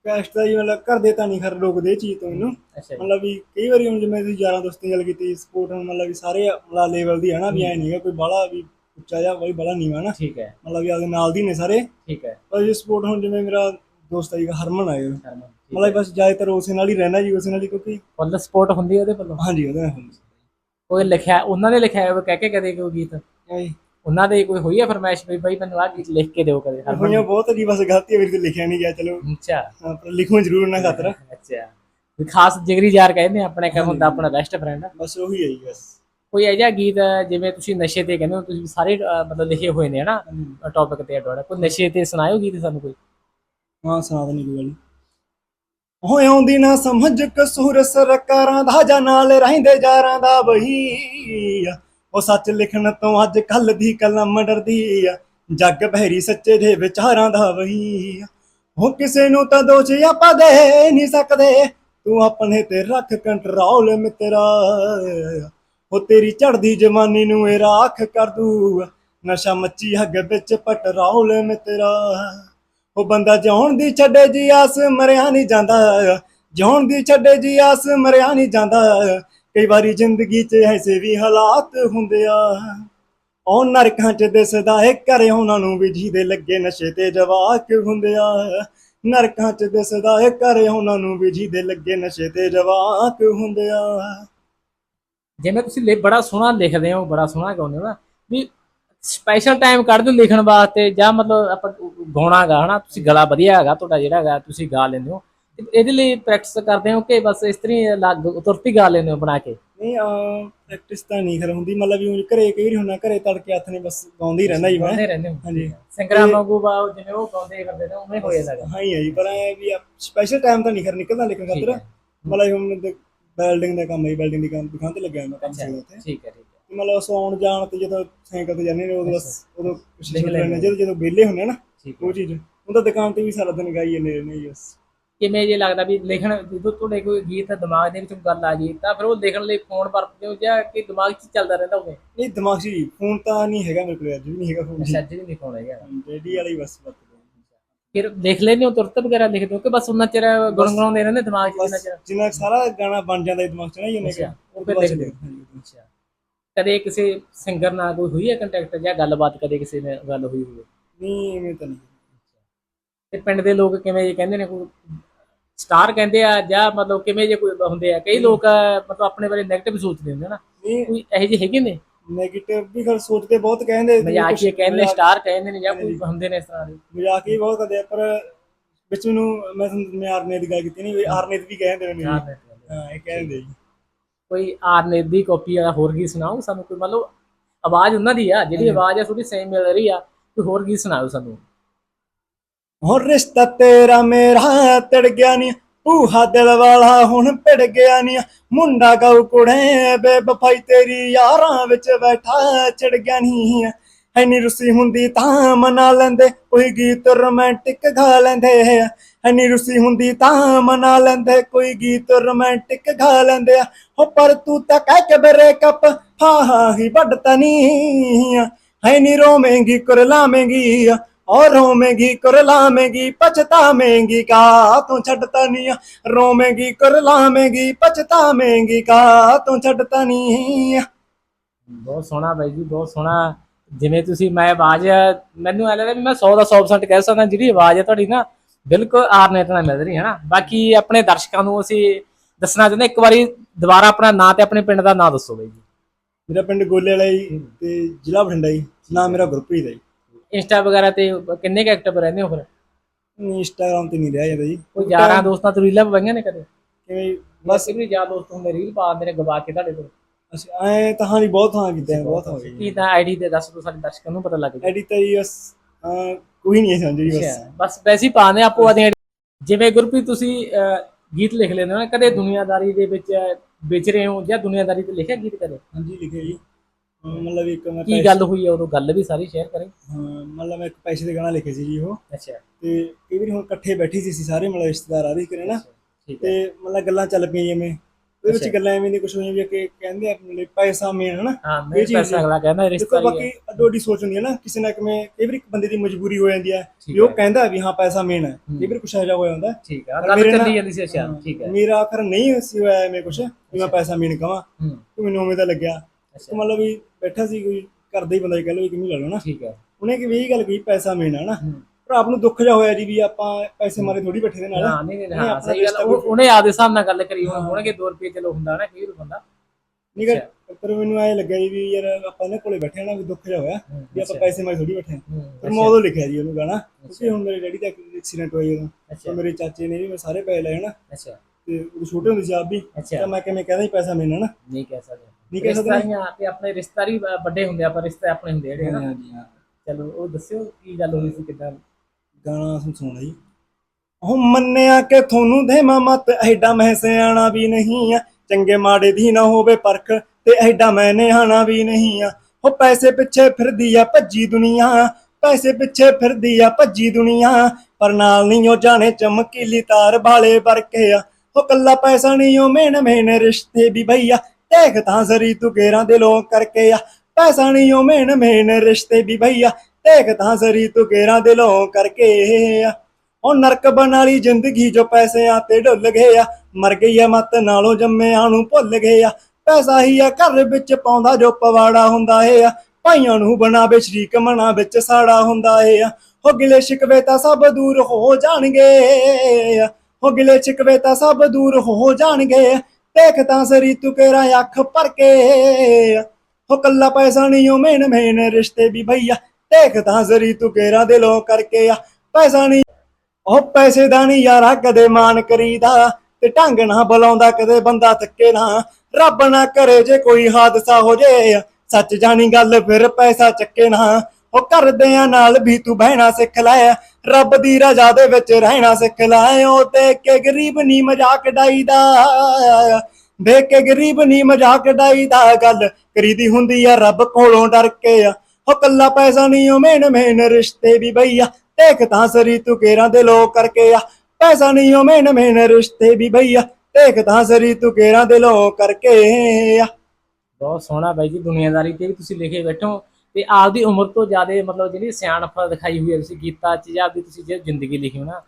ਕੈਸਟ ਦਾ ਜੀ ਮਤਲਬ ਕਰਦੇ ਤਾਂ ਨਹੀਂ ਖਰ ਰੋਕਦੇ ਇਹ ਚੀਜ਼ ਤੋਂ ਜੀ। ਮਤਲਬ ਵੀ ਕਈ ਵਾਰੀ ਹੁਣ ਜਿਵੇਂ ਤੁਸੀਂ ਯਾਰਾਂ ਦੋਸਤਾਂ ਦੀ ਗੱਲ ਕੀਤੀ ਸਪੋਰਟ ਮਤਲਬ ਵੀ ਸਾਰੇ ਮਤਲਬ ਲੈਵਲ ਦੀ ਹੈ ਨਾ ਵੀ ਐ ਨਹੀਂਗਾ ਕੋਈ ਬਾਲਾ ਵੀ ਉੱਚਾ ਜਾਂ ਕੋਈ ਬਾਲਾ ਨੀਵਾ ਨਾ ਠੀਕ ਹੈ। ਮਤਲਬ ਵੀ ਆਪਦੇ ਨਾਲ ਦੀ ਨੇ ਸਾਰੇ। ਠੀਕ ਹੈ। ਪਰ ਜੇ ਸਪੋਰਟ ਹੁਣ ਜਿਵੇਂ ਮੇਰਾ ਦੋਸਤ ਹਰਮਨ ਆਏ ਹਰਮਨ, ਠੀਕ ਮਤਲਬ ਬਸ ਜ਼ਿਆਦਾਤਰ ਉਸੇ ਨਾਲ ਹੀ ਰਹਿਣਾ ਜੀ ਉਸੇ ਨਾਲ ਹੀ ਕਿਉਂਕਿ ਫੁੱਲ ਸਪੋਰਟ ਹੁੰਦੀ ਹੈ ਉਹਦੇ ਵੱਲੋਂ? ਹਾਂਜੀ ਉਹਦੇ ਨਾਲ ਹੁੰਦੀ। ਕੋਈ ਲਿਖਿਆ ਉਹਨਾਂ ਨੇ ਲਿਖਿਆ ਹੋਇਆ ਕਹਿ ਕੇ ਕਦੇ ਕੋਈ ਗੀਤ? ਉਹਨਾਂ ਦੇ ਕੋਈ ਹੋਈ ਹੈ ਫਰਮਾਇਸ਼ ਵੀ ਬਈ ਮੈਨੂੰ ਆਹ ਗੀਤ ਲਿਖ ਕੇ ਦਿਓ ਕਦੇ ਹਰਮਨ? ਹੋਈਆਂ ਬਹੁਤ ਜੀ ਬਸ ਗਲਤੀ ਮੇਰੀ ਤੇ ਲਿਖਿਆ ਨਹੀਂ ਗਿਆ ਚਲੋ। ਅੱਛਾ। ਪਰ ਲਿਖੂ ਜ਼ਰੂਰ ਨਾ ਖਾਤਰ। ਅੱਛਾ। ਵੀ ਖਾਸ ਜਿਗਰੀ ਯਾਰ ਕਹਿੰਦੇ ਆ, ਆਪਣੇ ਕਾ ਹੁੰਦਾ ਆਪਣਾ ਬੈਸਟ ਫਰੈਂਡ ਬਸ ਉਹੀ ਹੈ ਜੀ ਬਸ। ਕੋਈ ਜਿਹਾ ਗੀਤ ਜਿਵੇਂ ਤੁਸੀਂ ਨਸ਼ੇ ਤੇ ਕਹਿੰਦੇ ਹੋ ਤੁਸੀਂ ਸਾਰੇ ਮਤਲਬ ਲਿਖੇ ਹੋਏ ਨੇ ਹਨਾ ਟੌਪਿਕ ਤੇ ਅਡਵਾੜਾ ਕੋਈ ਨਸ਼ੇ ਤੇ ਸੁਣਾਇਓ ਗੀਤ ਸਾਨੂੰ ਕੋਈ? ਹਾਂ ਸੁਣਾ ਦੇਣੀ ਕੋਈ ਗੱਲ। ਨੀ। ਹੋਏ ਆਉਂਦੀ ਨਾ ਸਮਝ, ਕਸੂਰ ਸਰਕਾਰਾਂ ਦਾ, ਜਾਂ ਨਾਲ ਰਹਿੰਦੇ ਜਾਰਾਂ ਦਾ ਬਹੀ ਉਹ ਸੱਚ ਲਿਖਣ ਤੋਂ ਅੱਜ ਕੱਲ ਦੀ ਕਲਮ ਡਰਦੀ ਆ। ਜੱਗ ਬਹਿਰੀ ਸੱਚੇ ਦੇ ਵਿਚਾਰਾਂ ਦਾ ਵਹੀ ਉਹ ਕਿਸੇ ਨੂੰ ਤਾਂ ਦੋਸ਼ ਆਪਾਂ ਦੇ ਨਹੀਂ ਸਕਦੇ। ਤੂੰ ਆਪਣੇ ਤੇ ਰੱਖ ਕੰਟਰੋਲ ਮਿੱਤਰਾ। ਉਹ ਤੇਰੀ ਚੜਦੀ ਜਵਾਨੀ ਨੂੰ ਇਹ ਰਾਖ ਕਰ ਦੂ ਨਸ਼ਾ ਮੱਚੀ ਹੱਗ ਵਿੱਚ ਪਟਰੋਲ ਮਿੱਤਰਾ। ਉਹ ਬੰਦਾ ਜਿਉਣ ਦੀ ਛੱਡੇ ਜੀ ਆਸ, ਮਰਿਆ ਨਹੀਂ ਜਾਂਦਾ। ਜਿਉਣ ਦੀ ਛੱਡੇ ਜੀ ਆਸ, ਮਰਿਆ ਨਹੀਂ ਜਾਂਦਾ। ਕਈ ਵਾਰੀ ਜ਼ਿੰਦਗੀ 'ਚ ਐਸੇ ਵੀ ਹਾਲਾਤ ਹੁੰਦੇ ਆ। ਉਹ ਨਰਕਾਂ 'ਚ ਦਿਸਦਾ ਏ, ਘਰੇ ਉਹਨਾਂ ਨੂੰ ਵੀ ਜਿਹਦੇ ਲੱਗੇ ਨਸ਼ੇ ਤੇ ਜਵਾਕ ਹੁੰਦੇ ਆ। ਨਰਕਾਂ 'ਚ ਦਿਸਦਾ ਏ, ਘਰੇ ਉਹਨਾਂ ਨੂੰ ਵੀ ਜਿਹਦੇ ਲੱਗੇ ਨਸ਼ੇ ਤੇ ਜਵਾਕ ਹੁੰਦੇ ਆ। ਜਿਵੇਂ ਤੁਸੀਂ ਲਿ- ਬੜਾ ਸੋਹਣਾ ਲਿਖਦੇ ਹੋ, ਬੜਾ ਸੋਹਣਾ ਗਾਉਂਦੇ ਹੋ ਨਾ, ਵੀ ਸਪੈਸ਼ਲ ਟਾਈਮ ਕੱਢਦੇ ਹੋ ਲਿਖਣ ਵਾਸਤੇ ਜਾਂ ਮਤਲਬ ਆਪਾਂ ਗਾਉਣਾ ਗਾ ਹਨਾ? ਤੁਸੀਂ ਗਲਾ ਵਧੀਆ ਹੈਗਾ ਤੁਹਾਡਾ ਜਿਹੜਾ ਹੈਗਾ ਤੁਸੀਂ ਗਾ ਲੈਂਦੇ ਹੋ। ਤੇ ਇਹਦੇ ਲਈ ਪ੍ਰੈਕਟਿਸ ਕਰਦੇ ਹੋ ਕਿ ਬਸ ਇਸ ਤਰ੍ਹਾਂ ਹੀ ਲੱਗ ਤੁਰਤੀ ਗਾ ਲੈਂਦੇ ਹੋ ਬਣਾ ਕੇ? ਨਹੀਂ ਪ੍ਰੈਕਟਿਸ ਤਾਂ ਨਹੀਂ ਕਰ ਹੁੰਦੀ। ਮਤਲਬ ਵੀ ਉਂਝ ਘਰੇ ਕਈ ਵਾਰੀ ਹੁੰਨਾ ਘਰੇ ਤੜਕੇ ਹੱਥ ਨੇ ਬਸ ਗਾਉਂਦਾ ਹੀ ਰਹਿੰਦਾ ਜੀ ਮੈਂ। ਗਾਉਂਦੇ ਰਹਿੰਦੇ ਹੋ। ਹਾਂਜੀ। ਸਿੰਗਰਾਂ ਵਾਂਗੂ ਬਾ ਜਿਵੇਂ ਉਹ ਗਾਉਂਦੇ ਕਰਦੇ ਨੇ ਉਵੇਂ ਹੋਏ ਲੱਗਾ ਹਾਂ ਹੀ ਹੈ ਜੀ ਪਰ ਐ ਵੀ ਸਪੈਸ਼ਲ ਟਾਈਮ ਤਾਂ ਨਹੀਂ ਕਰ ਨਿਕਲਦਾ ਲਿਖਣ ਖਾਤਰ। ਹੈ। ਮਤਲਬ ਹੁਣ ਬਿਲਡਿੰਗ ਦਾ ਕੰਮ ਹੈ ਬਿਲਡਿੰਗ ਦੀ ਕੰਮ ਦੁਕਾਨ ਤੇ ਲੱਗਿਆ ਮੈਂ ਕੰਮ ਸੀ ਉੱਥੇ। ਠੀਕ ਹੈ ਠੀਕ ਹੈ। ਤੇ ਮਤਲਬ ਸੌਣ ਜਾਣ ਤੇ ਜਦੋਂ ਸਾਈਕਲ ਤੇ ਜਾਂਦੇ ਨੇ ਉਦੋਂ ਬਸ ਉਦੋਂ ਕੁਛ ਲਿਖ ਲੈਣੇ ਜਦੋਂ ਜਦੋਂ ਵਿਹਲੇ ਹੁੰਦੇ ਆ ਨਾ ਉਹ ਚੀਜ਼। ਉਹ ਤਾਂ ਦੁਕਾਨ ਤੇ ਵੀ ਸਾਰਾ ਦਿਨ ਗਾਈ ਜਾਂਦੇ ਨੇ ਜੀ ਬਸ। ਕਿਵੇਂ ਜੇ ਲੱਗਦਾ ਵੀ ਲਿਖਣ ਜਦੋਂ ਤੁਹਾਡੇ ਕੋਈ ਗੀਤ ਦਿਮਾਗ ਦੇ ਵਿੱਚ ਗੱਲ ਆ ਗਈ ਤਾਂ ਫਿਰ ਉਹ ਲਿਖਣ ਲਈ ਫੋਨ ਵਰਤਦੇ ਹੋ ਜਾਂ ਕਿ ਦਿਮਾਗ 'ਚ ਚੱਲਦਾ ਰਹਿੰਦਾ ਹੋਵੇ? ਨਹੀਂ ਦਿਮਾਗ 'ਚ ਫੋਨ ਤਾਂ ਨਹੀਂ ਹੈਗਾ ਮੇਰੇ ਕੋਲ ਅੱਜ ਵੀ ਨਹੀਂ ਹੈਗਾ ਫੋਨ ਅੱਛਾ ਅੱਜ ਵੀ ਨਹੀਂ ਫੋਨ ਹੈਗਾ। ਡੈਡੀ ਵਾਲਾ ਬਸ ਵਰਤਦੇ ਫਿਰ ਲਿਖ ਲੈਂਦੇ ਹੋ ਤੁਰਤ ਵਗੈਰਾ ਲਿਖਦੇ ਹੋ ਕਿ ਬਸ ਉਹਨਾਂ ਚਿਰ ਗੁੰਗਣਾਉਂਦੇ ਰਹਿੰਦੇ ਦਿਮਾਗ 'ਚ ਜਿੰਨਾ ਬਸ ਚਿਰ? ਜਿੰਨਾ ਕੁ ਸਾਰਾ ਗਾਣਾ ਬਣ ਜਾਂਦਾ ਦਿਮਾਗ 'ਚ ਨਾ ਜੀ ਉਹਨੇ ਅੱਛਾ, ਉਹ ਫਿਰ ਲਿਖਦੇ। ਅੱਛਾ। ਕਦੇ ਕਿਸੇ ਸਿੰਗਰ ਨਾਲ ਕੋਈ ਹੋਈ ਹੈ ਕੰਟੈਕਟ ਜਾਂ ਗੱਲਬਾਤ ਕਦੇ ਕਿਸੇ ਨਾਲ ਗੱਲ ਹੋਈ ਹੋਵੇ? ਨਹੀਂ ਐਵੇਂ ਤਾਂ ਨਹੀਂ। ਤੇ ਪਿੰਡ ਦੇ ਲੋਕ ਕਿਵੇਂ ਜੇ ਕਹਿੰਦੇ ਨੇ ਕੋਈ ਸਟਾਰ ਕਹਿੰਦੇ ਆ ਜਾਂ ਮਤਲਬ ਕਿਵੇਂ ਜੇ ਕੋਈ ਹੁੰਦੇ ਆ? ਕਈ ਲੋਕ ਮਤਲਬ ਆਪਣੇ ਬਾਰੇ 네ਗੇਟਿਵ ਸੋਚਦੇ ਹੁੰਦੇ ਨਾ। ਨਹੀਂ। ਕੋਈ ਇਹੋ ਜਿਹੇ ਹੈਗੇ ਨੇ? 네ਗੇਟਿਵ ਵੀ ਗੱਲ ਸੋਚਦੇ ਬਹੁਤ ਕਹਿੰਦੇ ਵੀ ਮਜ਼ਾਕ ਕੁਛ ਹੀ ਕਹਿੰਦੇ ਸਟਾਰ ਕਹਿੰਦੇ ਨੇ ਜਾਂ ਕੋਈ ਹੁੰਦੇ ਨੇ ਇਸ ਤਰ੍ਹਾਂ ਦੇ? ਮਜ਼ਾਕ ਹੀ ਬਹੁਤ ਕਰਦੇ ਆ ਪਰ ਵਿੱਚ ਮੈਨੂੰ ਮੈਂ ਮੈਂ ਆਰਨੇ ਦੀ ਗੱਲ ਕੀਤੀ ਨਹੀਂ ਵੀ ਆਰਨੇਤ ਵੀ ਕਹਿੰਦੇ ਨੇ ਹਾਂ ਇਹ ਕਹਿੰਦੇ ਜੀ। ਕੋਈ ਆਰਨੇਤ ਦੀ ਕਾਪੀ ਆ ਹੋਰ ਕੀ ਸੁਣਾਓ ਸਾਨੂੰ ਕੋਈ ਮਤਲਬ ਆਵਾਜ਼ ਉਹਨਾਂ ਦੀ ਆ ਜਿਹੜੀ ਆਵਾਜ਼ ਆ ਥੋੜੀ ਸੇਮ ਮਿਲ ਰਹੀ ਆ ਕੋਈ ਹੋਰ ਕੀ ਸੁਣਾਓ ਸਾਨੂੰ? ਹੁਣ ਰਿਸ਼ਤਾ ਤੇਰਾ ਮੇਰਾ ਤੜ ਗਿਆ ਨੀ ਪੂਹਾ ਦਿਲ ਵਾਲਾ ਹੁਣ ਭਿੜ ਗਿਆ ਨੀ ਮੁੰਡਾ ਗਾਉ ਕੁੜੇ ਬੇਵਫਾਈ ਤੇਰੀ ਯਾਰਾਂ ਵਿੱਚ ਬੈਠਾ ਚੜ ਗਿਆ ਨੀ। ਹੈਨੀ ਰੁਸੀ ਹੁੰਦੀ ਤਾਂ ਮਨਾ ਲੈਂਦੇ, ਕੋਈ ਗੀਤ ਰੋਮਾਂਟਿਕ ਗਾ ਲੈਂਦੇ ਹੈਨੀ ਰੁਸੀ ਹੁੰਦੀ ਤਾਂ ਮਨਾ ਲੈਂਦੇ, ਕੋਈ ਗੀਤ ਰੋਮਾਂਟਿਕ ਗਾ ਲੈਂਦੇ ਆ। ਹੋ ਪਰ ਤੂੰ ਤਾਂ ਕਹਿ ਕੇ ਬ੍ਰੇਕਅਪ ਹਾਂ ਹਾਂ, ਹੀ ਵੱਡਤਾ ਨੀ। ਐਨੀ ਰੋਵੇਂਗੀ, ਕੁਰਲਾਵੇਂਗੀ ਔਰ ਰੋਵੇਂਗੀ, ਕੁਰਲਾਵੇਂਗੀ, ਪਛਤਾਵੇਂਗੀ ਕਾ, ਤੂੰ ਛੱਡਤਾ ਨੀ ਰੋਵੇਂਗੀ, ਕੁਰਲਾਵੇਂਗੀ, ਪਛਤਾਵੇਂਗੀ ਕਾ, ਤੂੰ ਛੱਡਤਾ ਨੀ ਬਹੁਤ ਸੋਹਣਾ ਬਾਈ ਜੀ, ਬਹੁਤ ਸੋਹਣਾ। ਜਿਵੇਂ ਤੁਸੀਂ ਮੈਂ ਆਵਾਜ਼ ਮੈਨੂੰ ਐ ਲੱਗਦਾ ਵੀ ਮੈਂ 100 ਦਾ 100% ਕਹਿ ਸਕਦਾ ਜਿਹੜੀ ਆਵਾਜ਼ ਹੈ ਤੁਹਾਡੀ ਨਾ ਬਿਲਕੁਲ ਆਰਨੇਟ ਨਾਲ ਮਿਲ ਰਹੀ ਹੈ ਨਾ। ਬਾਕੀ ਆਪਣੇ ਦਰਸ਼ਕਾਂ ਨੂੰ ਅਸੀਂ ਦੱਸਣਾ ਚਾਹੁੰਦੇ ਇੱਕ ਵਾਰੀ ਦੁਬਾਰਾ ਆਪਣਾ ਨਾਂ ਤੇ ਆਪਣੇ ਪਿੰਡ ਦਾ ਨਾਂ ਦੱਸੋ ਬਾਈ ਜੀ। ਮੇਰਾ ਪਿੰਡ ਗੋਲੇ ਵਾਲਾ ਜੀ ਤੇ ਜ਼ਿਲ੍ਹਾ ਬਠਿੰਡਾ ਜੀ ਨਾਮ ਮੇਰਾ ਗੁਰਪ੍ਰੀਤ ਹੈ ਜੀ। ਇੰਸਟਾ ਵਗੈਰਾ ਤੇ ਕਿੰਨੇ ਕੁ ਐਕਟਿਵ ਰਹਿੰਦੇ ਹੋ ਫਿਰ? ਇੰਸਟਾਗ੍ਰਾਮ ਤੇ ਨਹੀਂ ਰਿਹਾ ਜਾਂਦਾ ਜੀ। ਕੋਈ ਯਾਰਾਂ ਦੋਸਤਾਂ ਤੋਂ ਰੀਲਾਂ ਪਵਾਈਆਂ ਨੇ ਕਦੇ? ਕਿਵੇਂ ਬਸ ਵੀ ਯਾਰ ਦੋਸਤ ਹੁੰਦੇ ਰੀਲ ਪਾ ਦਿੰਦੇ ਨੇ ਗਵਾ ਕੇ ਤੁਹਾਡੇ ਕੋਲ। ਅਸੀਂ ਐ ਤਾਂ ਹਾਂ ਜੀ ਬਹੁਤ ਹਾਂ ਕੀਤੇ ਆ, ਬਹੁਤ ਹੋ ਕੀ ਤਾਂ ਆਈਡੀ ਤੇ ਦੱਸ ਦੋ ਸਾਡੇ ਦਰਸ਼ਕਾਂ ਨੂੰ ਪਤਾ ਲੱਗ ਜਾਏ ਐਡੀ ਤਾਂ ਜੀ ਬਸ ਅਹ, ਕੋਈ ਨਹੀਂ ਸਮਝ ਜੀ ਬਸ। ਅੱਛਾ, ਬਸ ਵੈਸੇ ਹੀ ਆ ਆਪੋ ਆਦੀਆਂ ਜਿਵੇਂ ਗੁਰਪ੍ਰੀਤ ਤੁਸੀਂ ਅਹ, ਗੀਤ ਲਿਖ ਲੈਂਦੇ ਹੋ ਨਾ ਕਦੇ ਦੁਨੀਆਦਾਰੀ ਦੇ ਵਿੱਚ ਵਿਚ ਰਹੇ ਹੋ ਜਾਂ ਦੁਨੀਆਦਾਰੀ ਤੇ ਲਿਖਿਆ ਗੀਤ ਕਦੇ? ਹਾਂਜੀ ਲਿਖਿਆ ਜੀ। ਅਹ, ਮਤਲਬ ਇੱਕ ਮੈਂ ਕੀ ਪੈਸੇ- ਗੱਲ ਹੋਈ ਹੈ ਉਦੋਂ ਗੱਲ ਵੀ ਸਾਰੀ ਸ਼ੇਅਰ ਕਰੇ। ਹਾਂ ਮਤਲਬ ਮੈਂ ਇੱਕ ਪੈਸੇ ਦੇ ਗਾਣਾ ਲਿਖੇ ਸੀ ਜੀ ਉਹ। ਅੱਛਾ। ਤੇ ਕਈ ਵਾਰੀ ਹੁਣ ਇਕੱਠੇ ਬੈਠੀ ਸੀ ਅਸੀਂ ਸਾਰੇ ਮਤਲਬ ਰਿਸ਼ਤੇਦਾਰ ਆ ਰਹੀ ਕਰੇ ਨਾ। ਠੀਕ ਹੈ। ਤੇ ਮਤਲਬ ਗੱਲਾਂ ਚੱਲ ਪਈਆਂ ਜਿਵੇਂ। ਉਹਦੇ ਵਿੱਚ। ਗੱਲਾਂ ਐਵੇਂ ਦੀ ਕੁਝ ਹੋਈਆਂ ਵੀ ਕਿ ਕਹਿੰਦੇ ਆ ਮਤਲਬ ਪੈਸਾ ਮੇਨ ਹਾਂ ਇਹ ਮੇਰੇ ਚੀਜ਼ ਪੈਸਾ ਅਗਲਾ ਕਹਿੰਦਾ ਰਿਸ਼ਤਾ ਬਾਕੀ ਅੱਡੋ ਅੱਡੀ ਸੋਚ ਹੁੰਦੀ ਹੈ ਨਾ ਕਿਸੇ ਨਾ ਕਿਵੇਂ ਕਈ ਵਾਰੀ ਇੱਕ ਬੰਦੇ ਦੀ ਮਜਬੂਰੀ ਹੋ ਜਾਂਦੀ ਹੈ ਵੀ ਉਹ ਹੈ। ਕਹਿੰਦਾ ਵੀ ਹਾਂ ਪੈਸਾ ਮੇਨ ਹੈ। ਕਈ ਵਾਰੀ ਕੁਛ ਇਹੋ ਜਿਹਾ ਹੋਇਆ ਹੁੰਦਾ ਠੀਕ ਹੈ ਗੱਲ ਮੇਰੇ ਚੱਲੀ ਜਾਂਦੀ ਸੀ ਅੱਛਾ ਠੀਕ ਹੈ। ਮੇਰਾ ਆਖਰ ਨਹੀਂ ਸੀ ਹੋਇਆ ਐਵੇਂ ਕੁਛ ਵੀ ਮੈਂ ਪੈਸਾ ਮੇਨ ਕਵਾਂ। ਹੂੰ। ਕਿ ਮੈਨੂੰ ਉਵੇਂ ਦਾ ਲੱਗਿਆ। ਤੇ ਮਤਲਬ ਵੀ ਬੈਠਾ ਸੀ ਕੋਈ ਘਰ ਦਾ ਹੀ ਬੰਦਾ ਹੀ ਕਹਿ ਲਓ ਵੀ ਕਿਵੇਂ ਲਾ ਲਓ ਨਾ। ਠੀਕ ਹੈ। ਉਹਨੇ ਕਿ ਵੀ ਇਹ ਗੱਲ ਕਹੀ ਪੈਸਾ ਮੇਨ ਹੈ ਨਾ। ਹੂੰ। ਆਪ ਨੂੰ ਦੁੱਖ ਜਾ ਹੋਇਆ ਜੀ ਵੀ ਆਪਾਂ ਪੈਸੇ ਮਾਰੇ ਥੋੜੀ ਬੈਠੇ ਦੇ ਨਾਲ। ਹਾਂ ਨਹੀਂ ਨਹੀਂ ਨਹੀਂ, ਹਾਂ ਆਪਣਾ ਸਹੀ ਗੱਲ ਰਿਸ਼ਤਾ ਉਹ- ਉਹਨੇ ਆਪਦੇ ਹਿਸਾਬ ਨਾਲ ਗੱਲ ਕਰੀ ਹੁਣ ਹੋਣਗੇ 2 ਰੁਪਏ ਚਲੋ ਹੁੰਦਾ ਨਾ ਵਾਰ ਬੰਦਾ ਨਹੀਂ ਕਰ ਪਰ ਮੈਨੂੰ ਐ ਲੱਗਿਆ ਜੀ ਵੀ ਯਾਰ ਆਪਾਂ ਨੇ ਕੋਲੇ ਬੈਠੇ ਆ ਨਾ ਵੀ ਦੁੱਖ ਜਾ ਹੋਇਆ ਵੀ ਆਪਾਂ ਪੈਸੇ ਮਾਰੇ ਥੋੜੀ ਬੈਠੇ ਆ। ਪਰ ਮੈਂ ਉਦੋਂ ਲਿਖਿਆ ਜੀ ਉਹਨੂੰ ਗਾਣਾ ਕਿਉਂਕਿ ਹੁਣ ਮੇਰੇ ਡੈਡੀ ਦਾ ਐਕਸੀਡੈਂਟ ਹੋਇਆ ਜਦੋਂ ਅੱਛਾ। ਤੇ ਮੇਰੇ ਚਾਚੇ ਨੇ ਵੀ ਮੈਂ ਸਾਰੇ ਪੈਸੇ ਲਏ ਨਾ ਅੱਛਾ। ਤੇ ਉਹ ਛੋਟੇ ਹੁੰਦੇ ਸੀ ਆਪ ਵੀ। ਅੱਛਾ। ਤਾਂ ਮੈਂ ਕਿਵੇਂ ਕਹਿੰਦਾ ਸੀ ਪੈਸਾ ਮੈਨੂੰ ਨਾ। ਨਹੀਂ ਕਹਿ ਸਕਦੇ। ਨਹੀਂ ਕਹਿ ਸਕਦੇ। ਰਿਸ਼ਤੇਦਾਰੀਆਂ ਤੇ ਆਪਣੇ ਰਿਸ਼ਤੇਦਾਰੀ ਵੱਡੇ ਹੁੰਦੇ ਆ ਪਰ ਰਿਸ਼ਤੇ ਆਪਣੇ ਹੁੰਦੇ ਜਿਹੜੇ ਹਨਾ। ਹਾਂ। ਚਲੋ ਉਹ ਦੱਸਿਓ ਕੀ ਗੱਲ ਹੋਈ ਸੀ ਕਿਦਾਂ? ਗਾਣਾ ਸੁਣ ਸੁਣਾ ਜੀ ਉਹ ਮੰਨਿਆ ਕਿ ਤੁਹਾਨੂੰ ਦੇਵਾਂ ਮਤ, ਐਡਾ ਮੈਂ ਸਿਆਣਾ ਵੀ ਨਹੀਂ ਆ। ਚੰਗੇ ਮਾੜੇ ਦੀ ਨਾ ਹੋਵੇ ਪਰਖ ਤੇ ਐਡਾ ਮੈਂ ਨਿਆਣਾ ਵੀ ਨਹੀਂ ਆ। ਉਹ ਪੈਸੇ ਪਿੱਛੇ ਫਿਰਦੀ ਆ, ਭੱਜੀ ਦੁਨੀਆ। ਪੈਸੇ ਪਿੱਛੇ ਫਿਰਦੀ ਆ, ਭੱਜੀ ਦੁਨੀਆ। ਪਰ ਨਾਲ ਨਹੀਂ ਉਹ ਜਾਣੇ ਚਮਕੀਲੀ ਤਾਰ ਬਾਲੇ ਵਰਕੇ ਆ। ਉਹ ਕੱਲਾ ਪੈਸਾ ਨਹੀਂ, ਉਹ ਮੇਨ ਮੇਨ ਰਿਸ਼ਤੇ ਵੀ ਭਈਆ ਦੇਖ ਤਾਂ ਜ਼ਰੀ ਤੂੰ ਗੇਰਾਂ ਦੇ ਲੋਕ ਕਰਕੇ ਆ। ਪੈਸਾ ਨਹੀਂ, ਉਹ ਮੇਨ ਮੇਨ ਰਿਸ਼ਤੇ ਵੀ ਭਈਆ ਦੇਖ ਤਾਂ ਜ਼ਰੀ ਤੂੰ ਗੇਰਾਂ ਦਿਲੋਂ ਕਰਕੇ ਉਹ ਨਰਕ ਬਣ ਵਾਲੀ ਜ਼ਿੰਦਗੀ ਜੋ ਪੈਸਿਆਂ ਤੇ ਡੁੱਲ ਗਏ ਆ। ਮਰ ਗਈ ਆ ਮਤ ਨਾਲੋਂ ਜੰਮਿਆਂ ਨੂੰ ਭੁੱਲ ਗਏ ਆ। ਪੈਸਾ ਹੀ ਆ ਘਰ ਵਿੱਚ ਪਾਉਂਦਾ ਜੋ ਪਵਾੜਾ ਹੁੰਦਾ ਏ ਆ। ਭਾਈਆਂ ਨੂੰ ਬਣਾਵੇ ਸ਼ਰੀਕ ਮਨਾ ਵਿੱਚ ਸਾੜਾ ਹੁੰਦਾ ਏ ਆ। ਉਹ ਗਿਲੇ ਸ਼ਿਕਵੇ ਤਾਂ ਸਭ ਦੂਰ ਹੋ ਜਾਣਗੇ ਉਹ ਗਿਲੇ ਸ਼ਿਕਵੇ ਤਾਂ ਸਭ ਦੂਰ ਹੋ ਜਾਣਗੇ ਦੇਖ ਤਾਂ ਸਰੀ ਤੂੰ ਕੇਰਾ ਅੱਖ ਭਰ ਕੇ ਉਹ ਕੱਲਾ ਪੈਸਾ ਨਹੀਂ ਉਹ ਮੇਨ ਮੇਨ ਰਿਸ਼ਤੇ ਵੀ ਭਈਆ। ਦੇਖਦਾ ਤਾਂ ਜ਼ਰੀ ਤੂੰ ਦੇ ਲੋ ਕਰਕੇ ਆ। ਪੈਸਾ ਨਹੀਂ ਉਹ ਪੈਸੇ ਦਾ ਨਹੀਂ ਯਾਰਾ ਕਦੇ ਮਾਨ ਕਰੀਦਾ। ਤੇ ਢੰਗ ਨਾ ਬੁਲਾਉਂਦਾ ਕਦੇ ਬੰਦਾ ਥੱਕੇ ਨਾ। ਰੱਬ ਨਾ ਕਰੇ ਜੇ ਕੋਈ ਹਾਦਸਾ ਹੋ ਜੇ। ਸੱਚ ਜਾਣੀ ਗੱਲ ਫਿਰ ਪੈਸਾ ਚੱਕੇ ਨਾ। ਉਹ ਕਰਦਿਆਂ ਨਾਲ ਵੀ ਤੂੰ ਬਹਿਣਾ ਸਿੱਖ ਲੈ। ਰੱਬ ਦੀ ਰਜ਼ਾ ਦੇ ਵਿੱਚ ਰਹਿਣਾ ਸਿੱਖ ਲੈ। ਉਹ ਦੇਖ ਕੇ ਗਰੀਬ ਨਹੀਂ ਮਜ਼ਾਕ ਡਾਈਦਾ ਦੇਖ ਕੇ ਗਰੀਬ ਨਹੀਂ ਮਜ਼ਾਕ ਡਾਈਦਾ ਗੱਲ ਕਰੀਦੀ ਹੁੰਦੀ ਆ ਰੱਬ ਕੋਲੋਂ ਡਰ ਕੇ। ਆ ਉਹ ਕੱਲਾ ਪੈਸਾ ਨਹੀਂ ਉਹ ਮੇਨ ਮੇਨ ਰਿਸ਼ਤੇ ਵੀ ਭਈਆ ਦੇਖ ਤਾਂ ਸਰੀ ਤੂੰ ਕੇਰਾਂ ਦੇ ਲੋਕ ਕਰਕੇ ਆ। ਪੈਸਾ ਨਹੀਂ ਉਹ ਮੈਨ ਮੈਨ ਰਿਸ਼ਤੇ ਵੀ ਭਈਆ ਦੇਖ ਤਾਂ ਸਰੀ ਤੂੰ ਕੇਰਾਂ ਦੇ ਲੋਕ ਕਰਕੇ ਆ। ਬਹੁਤ ਸੋਹਣਾ ਬਾਈ ਜੀ ਦੁਨੀਆਦਾਰੀ ਤੇ ਵੀ ਤੁਸੀਂ ਲਿਖੇ ਬੈਠੋ। ਤੇ ਆਪਦੀ ਉਮਰ ਤੋਂ ਜ਼ਿਆਦਾ ਮਤਲਬ ਜਿਹੜੀ ਸਿਆਣਪ ਦਿਖਾਈ ਹੋਈ ਹੈ ਤੁਸੀਂ ਗੀਤਾ ਚ ਜਾਂ ਆਪਦੀ ਤੁਸੀਂ ਜਿਹੜੀ ਜ਼ਿੰਦਗੀ ਲਿਖੀ ਹੋ ਨਾ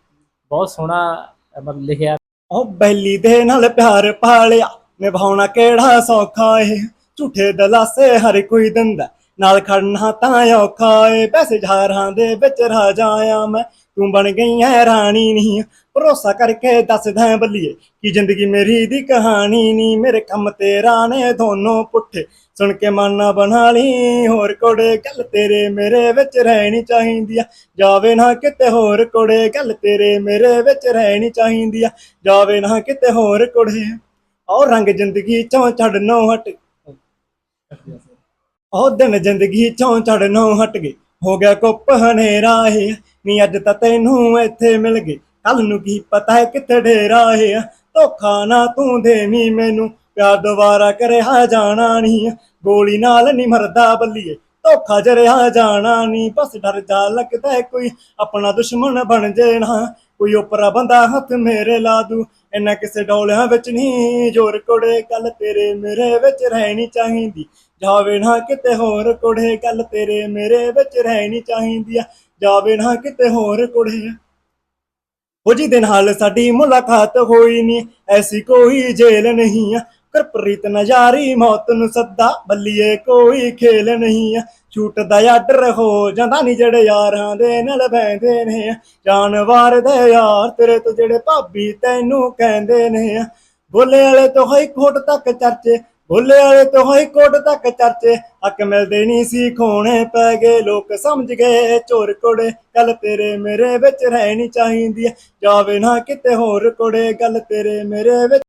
ਬਹੁਤ ਸੋਹਣਾ ਮਤਲਬ ਲਿਖਿਆ। ਉਹ ਬੈਲੀ ਦੇ ਨਾਲ ਪਿਆਰ ਪਾਲਿਆ ਨਿਭਾਉਣਾ ਕਿਹੜਾ ਸੌਖਾ ਏ। ਝੂਠੇ ਦਲਾਸੇ ਹਰ ਕੋਈ ਦਿੰਦਾ। ਨਾਲ ਖੜਨਾ ਤਾਂ ਔਖਾ ਏ। ਪੈਸੇ ਝਾਰਾਂ ਦੇ ਵਿੱਚ ਰਾਜਾ ਆ ਮੈਂ। ਤੂੰ ਬਣ ਗਈ ਐ ਰਾਣੀ ਨਹੀਂ। ਭਰੋਸਾ ਕਰਕੇ ਦੱਸਦਾ ਬੱਲੀਏ ਕਿ ਜ਼ਿੰਦਗੀ ਮੇਰੀ ਦੀ ਕਹਾਣੀ ਨਹੀਂ ਮੇਰੇ ਕੰਮ ਤੇਰਾ ਨੇ ਦੋਨੋਂ ਪੁੱਠੇ। ਸੁਣ ਕੇ ਮਨ ਨਾ ਬਣਾ ਲਈ। ਹੋਰ ਕੋੜੇ ਗੱਲ ਤੇਰੇ ਮੇਰੇ ਵਿੱਚ ਰਹਿਣੀ ਚਾਹੀਦੀ ਆ। ਜਾਵੇ ਨਾ ਕਿਤੇ ਹੋਰ ਕੋੜੇ ਗੱਲ ਤੇਰੇ ਮੇਰੇ ਵਿੱਚ ਰਹਿਣੀ ਚਾਹੀਦੀ ਆ। ਜਾਵੇ ਨਾ ਕਿਤੇ ਹੋਰ ਕੋੜੇ। ਉਹ ਰੰਗ ਜ਼ਿੰਦਗੀ ਚੋਂ ਛੱਡਨੋਂ ਹਟ। ਉਹ ਦਿਨ ਜ਼ਿੰਦਗੀ ਚੋਂ ਛੱਡਨੋਂ ਹਟ ਗਏ ਹੋ ਗਿਆ ਕੁੱਪ ਹਨੇਰਾ ਏ ਨੀ ਅੱਜ ਤਾਂ ਤੈਨੂੰ ਇੱਥੇ ਮਿਲ ਗਏ ਕੱਲ ਨੂੰ ਕੀ ਪਤਾ ਹੈ ਕਿੱਥੇ ਢੇਰਾ ਏ ਧੋਖਾ ਨਾ ਤੂੰ ਦੇਵੀਂ ਮੈਨੂੰ। ਪਿਆਰ ਦੁਬਾਰਾ ਕਰਿਆ ਜਾਣਾ ਨਹੀਂ ਗੋਲੀ ਨਾਲ ਨਹੀਂ ਮਰਦਾ ਬੱਲੀਏ। ਧੋਖਾ ਜਰਿਆ ਜਾਣਾ ਨਹੀਂ ਬਸ ਡਰ ਜਾ ਲੱਗਦਾ ਹੈ ਕੋਈ। ਆਪਣਾ ਦੁਸ਼ਮਣ ਬਣ ਜਾਣਾ ਕੋਈ ਉਪਰਾ ਬੰਦਾ ਹੱਥ ਮੇਰੇ ਲਾ ਦੂ। ਇੰਨਾ ਕਿਸੇ ਡੋਲਿਆਂ ਵਿੱਚ ਨਹੀਂ ਜੋਰ ਕੋੜੇ ਕੱਲ ਤੇਰੇ ਮੇਰੇ ਵਿੱਚ ਰਹਿਣੀ ਚਾਹੀਦੀ। ਜਾਵੇ ਨਾ ਕਿਤੇ ਹੋਰ ਕੁੜੇ, ਗੱਲ ਤੇਰੇ ਮੇਰੇ ਵਿੱਚ ਰਹਿਣੀ ਚਾਹੀਦੀ ਆ ਜਾਵੇ ਨਾ ਕਿਤੇ ਹੋਰ ਕੋੜੇ। ਉਹ ਜਿਹਦੇ ਨਾਲ ਸਾਡੀ ਮੁਲਾਕਾਤ ਹੋਈ ਨਹੀਂ ਐਸੀ ਕੋਈ ਜੇਲ ਨਹੀਂ ਆ। ਕਰਪ੍ਰੀਤ ਨਜ਼ਾਰੀ ਮੌਤ ਨੂੰ ਸੱਦਾ, ਬੱਲੀਏ ਕੋਈ ਖੇਲ ਨਹੀਂ ਆ। ਛੂਟਦਾ ਆ ਹੋ ਜਾਂਦਾ ਨਹੀਂ ਜਿਹੜੇ ਯਾਰਾਂ ਦੇ ਨਾਲ ਬੈਂਦੇ ਨੇ ਜਾਨਵਰ ਦੇ ਯਾਰ ਤੇਰੇ ਤੋਂ ਜਿਹੜੇ ਭਾਬੀ ਤੈਨੂੰ ਕਹਿੰਦੇ ਨੇ ਬੋਲੇ ਵਾਲੇ ਤੋਂ ਹਾਈ ਕੋਟ ਤੱਕ ਚਰਚੇ ਬੋਲੇ ਵਾਲੇ ਤੋਂ ਹਾਈ ਤੱਕ ਚਰਚੇ, ਹੱਕ ਮਿਲਦੇ ਨਹੀਂ ਸੀ ਖੋਣੇ ਪੈ ਗਏ, ਲੋਕ ਸਮਝ ਗਏ, ਚੋਰ ਕੋੜੇ, ਗੱਲ ਤੇਰੇ ਮੇਰੇ ਵਿੱਚ ਰਹਿਣੀ ਚਾਹੀਦੀ ਹੈ। ਜਾਵੇ ਨਾ ਕਿਤੇ ਹੋਰ ਕੋੜੇ, ਗੱਲ ਤੇਰੇ ਮੇਰੇ ਵਿੱਚ